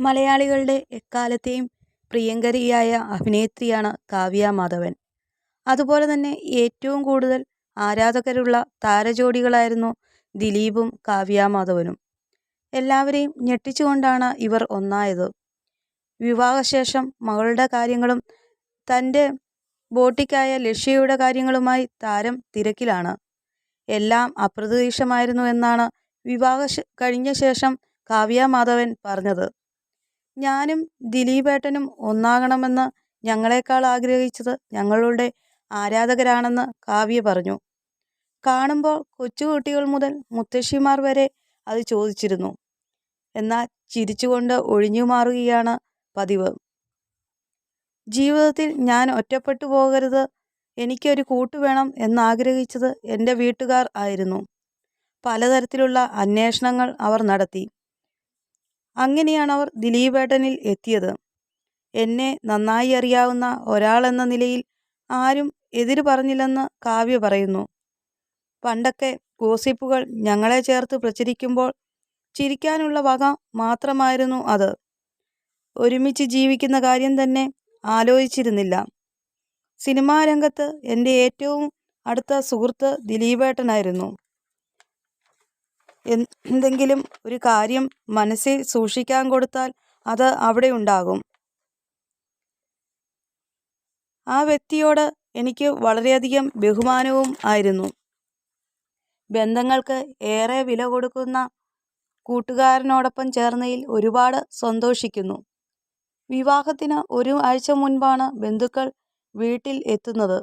മലയാളികളുടെ എക്കാലത്തെയും പ്രിയങ്കരിയായ അഭിനേത്രിയാണ് കാവ്യ മാധവൻ. അതുപോലെ തന്നെ ഏറ്റവും കൂടുതൽ ആരാധകരുള്ള താരജോഡികളായിരുന്നു ദിലീപും കാവ്യ മാധവനും. എല്ലാവരെയും ഞെട്ടിച്ചുകൊണ്ടാണ് ഇവർ ഒന്നായത്. വിവാഹശേഷം മകളുടെ കാര്യങ്ങളും തന്റെ ബോട്ടിക്കായ ലക്ഷ്യയുടെ കാര്യങ്ങളുമായി താരം തിരക്കിലാണ്. എല്ലാം അപ്രതീക്ഷിതമായിരുന്നു എന്നാണ് വിവാഹ കഴിഞ്ഞ ശേഷം കാവ്യ മാധവൻ പറഞ്ഞത്. ഞാനും ദിലീപേട്ടനും ഒന്നാകണമെന്ന് ഞങ്ങളെക്കാൾ ആഗ്രഹിച്ചത് ഞങ്ങളുടെ ആരാധകരാണെന്ന് കാവ്യ പറഞ്ഞു. കാണുമ്പോൾ കൊച്ചുകുട്ടികൾ മുതൽ മുത്തശ്ശിമാർ വരെ അത് ചോദിച്ചിരുന്നു. എന്നാൽ ചിരിച്ചുകൊണ്ട് ഒഴിഞ്ഞു മാറുകയാണ് പതിവ്. ജീവിതത്തിൽ ഞാൻ ഒറ്റപ്പെട്ടു പോകരുത് എനിക്കൊരു കൂട്ടു വേണം എന്നാഗ്രഹിച്ചത് എന്റെ വീട്ടുകാർ ആയിരുന്നു. പലതരത്തിലുള്ള അന്വേഷണങ്ങൾ അവർ നടത്തി. അങ്ങനെയാണ് അവർ ദിലീപേട്ടനിൽ എത്തിയത്. എന്നെ നന്നായി അറിയാവുന്ന ഒരാളെന്ന നിലയിൽ ആരും എതിര് പറഞ്ഞില്ലെന്ന് കാവ്യ പറയുന്നു. പണ്ടൊക്കെ ഗോസിപ്പുകൾ ഞങ്ങളെ ചേർത്ത് പ്രചരിക്കുമ്പോൾ ചിരിക്കാനുള്ള വക മാത്രമായിരുന്നു അത്. ഒരുമിച്ച് ജീവിക്കുന്ന കാര്യം തന്നെ ആലോചിച്ചിരുന്നില്ല. സിനിമാ രംഗത്ത് എന്റെ ഏറ്റവും അടുത്ത സുഹൃത്ത് ദിലീപേട്ടനായിരുന്നു. എന്തെങ്കിലും ഒരു കാര്യം മനസ്സിൽ സൂക്ഷിക്കാൻ കൊടുത്താൽ അത് അവിടെ ഉണ്ടാകും. ആ വ്യക്തിയോട് എനിക്ക് വളരെയധികം ബഹുമാനവും ആയിരുന്നു. ബന്ധങ്ങൾക്ക് ഏറെ വില കൊടുക്കുന്ന കൂട്ടുകാരനോടൊപ്പം ചേർന്നതിൽ ഒരുപാട് സന്തോഷിക്കുന്നു. വിവാഹത്തിന് ഒരു ആഴ്ച മുൻപാണ് ബന്ധുക്കൾ വീട്ടിൽ എത്തുന്നത്.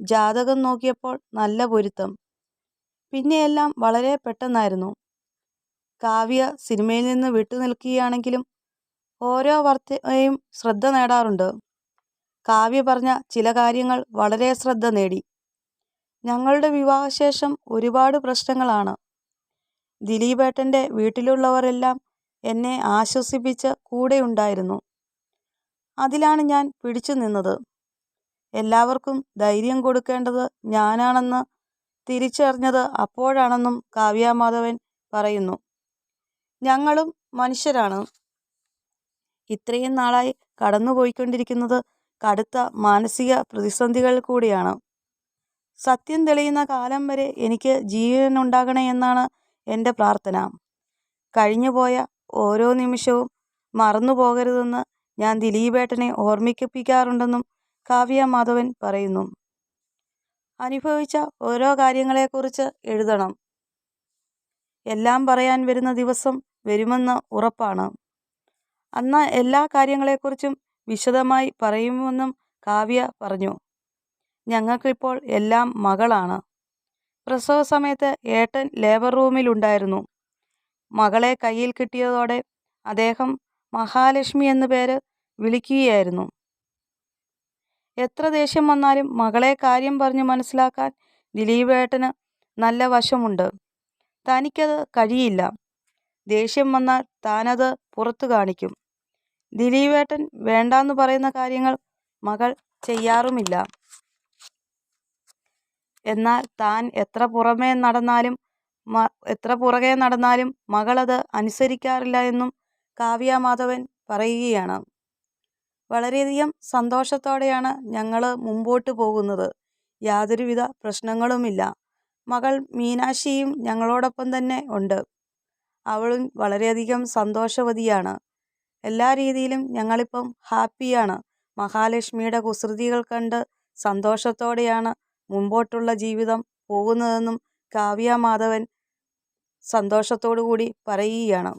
ജാതകം നോക്കിയപ്പോൾ നല്ല പൊരുത്തം. പിന്നെയെല്ലാം വളരെ പെട്ടെന്നായിരുന്നു. കാവ്യ സിനിമയിൽ നിന്ന് വിട്ടുനിൽക്കുകയാണെങ്കിലും ഓരോ വർത്തയും ശ്രദ്ധ നേടാറുണ്ട്. കാവ്യ പറഞ്ഞ ചില കാര്യങ്ങൾ വളരെ ശ്രദ്ധ നേടി. ഞങ്ങളുടെ വിവാഹശേഷം ഒരുപാട് പ്രശ്നങ്ങളാണ്. ദിലീപേട്ടന്റെ വീട്ടിലുള്ളവരെല്ലാം എന്നെ ആശ്വസിപ്പിച്ച് കൂടെയുണ്ടായിരുന്നു അതിലാണ് ഞാൻ പിടിച്ചു നിന്നത്. എല്ലാവർക്കും ധൈര്യം കൊടുക്കേണ്ടത് ഞാനാണെന്ന് തിരിച്ചറിഞ്ഞത് അപ്പോഴാണെന്നും കാവ്യ മാധവൻ പറയുന്നു. ഞങ്ങളും മനുഷ്യരാണ്. ഇത്രയും നാളായി കടന്നുപോയിക്കൊണ്ടിരിക്കുന്നത് കടുത്ത മാനസിക പ്രതിസന്ധികൾ കൂടിയാണ്. സത്യം തെളിയുന്ന കാലം വരെ എനിക്ക് ജീവനുണ്ടാകണേ എന്നാണ് എന്റെ പ്രാർത്ഥന. കഴിഞ്ഞുപോയ ഓരോ നിമിഷവും മറന്നു പോകരുതെന്ന് ഞാൻ ദിലീപേട്ടനെ ഓർമ്മിപ്പിക്കാറുണ്ടെന്നും കാവ്യ മാധവൻ പറയുന്നു. അനുഭവിച്ച ഓരോ കാര്യങ്ങളെക്കുറിച്ച് എഴുതണം. എല്ലാം പറയാൻ വരുന്ന ദിവസം വരുമെന്ന് ഉറപ്പാണ്. അന്ന് എല്ലാ കാര്യങ്ങളെക്കുറിച്ചും വിശദമായി പറയുമെന്നും കാവ്യ പറഞ്ഞു. ഞങ്ങൾക്കിപ്പോൾ എല്ലാം മകളാണ്. പ്രസവ സമയത്ത് ഏട്ടൻ ലേബർ റൂമിലുണ്ടായിരുന്നു. മകളെ കയ്യിൽ കിട്ടിയതോടെ അദ്ദേഹം മഹാലക്ഷ്മി എന്നു പേര് വിളിക്കുകയായിരുന്നു. എത്ര ദേഷ്യം വന്നാലും മകളെ കാര്യം പറഞ്ഞു മനസ്സിലാക്കാൻ ദിലീപേട്ടന് നല്ല വശമുണ്ട്. തനിക്കത് കഴിയില്ല. ദേഷ്യം വന്നാൽ താനത് പുറത്തു കാണിക്കും. ദിലീപേട്ടൻ വേണ്ടാന്ന് പറയുന്ന കാര്യങ്ങൾ മകൾ ചെയ്യാറുമില്ല. എന്നാൽ താൻ എത്ര പുറമേ നടന്നാലും എത്ര പുറകെ നടന്നാലും മകളത് അനുസരിക്കാറില്ല എന്നും കാവ്യ മാധവൻ പറയുകയാണ്. വളരെയധികം സന്തോഷത്തോടെയാണ് ഞങ്ങൾ മുമ്പോട്ട് പോകുന്നത്. യാതൊരുവിധ പ്രശ്നങ്ങളുമില്ല. മകൾ മീനാക്ഷിയും ഞങ്ങളോടൊപ്പം തന്നെ ഉണ്ട്. അവളും വളരെയധികം സന്തോഷവതിയാണ്. എല്ലാ രീതിയിലും ഞങ്ങളിപ്പം ഹാപ്പിയാണ്. മഹാലക്ഷ്മിയുടെ കുസൃതികൾ കണ്ട് സന്തോഷത്തോടെയാണ് മുമ്പോട്ടുള്ള ജീവിതം പോകുന്നതെന്നും കാവ്യ മാധവൻ സന്തോഷത്തോടു കൂടി പറയുകയാണ്.